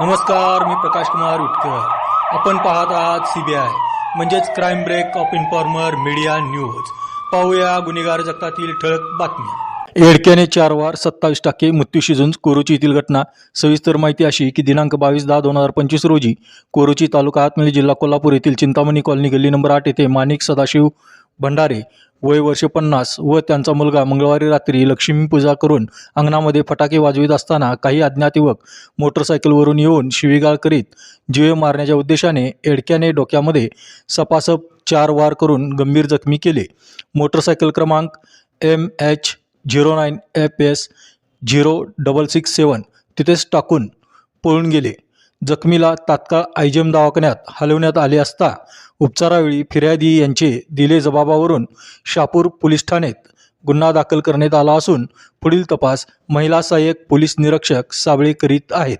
नमस्कार मी प्रकाश कुमार उटकर आपण पाहत आहात सीबीआय म्हणजेच crime break of informer media news पाहूया गुन्हेगार जगतातील ठळक बातम्या. एडक्याने चार वार सत्तावीस टक्के मृत्यूशी झुंज कोरोची येथील घटना. सविस्तर माहिती अशी की दिनांक बावीस दहा दोन हजार पंचवीस रोजी कोरोची तालुका आतमली जिल्हा कोल्हापूर येथील चिंतामणी कॉलनी गल्ली नंबर आठ येथे माणिक सदाशिव भंडारे वय वर्ष पन्नास व त्यांचा मुलगा मंगळवारी रात्री लक्ष्मी पूजा करून अंगणामध्ये फटाके वाजवित असताना काही अज्ञात युवक मोटरसायकलवरून येऊन शिवीगाळ करीत जीवे मारण्याच्या उद्देशाने एडक्याने डोक्यामध्ये सपासप चार वार करून गंभीर जखमी केले. मोटरसायकल क्रमांक M H zero nine F S zero double six seven तिथेच टाकून पळून गेले. जखमीला तात्काळ आयजेम दवाखान्यात हलवण्यात आले असता उपचारावेळी फिर्यादी यांचे दिले जबाबावरून शापूर पोलीस ठाण्यात गुन्हा दाखल करण्यात आला असून पुढील तपास महिला सहाय्यक पोलीस निरीक्षक साबळे करीत आहेत.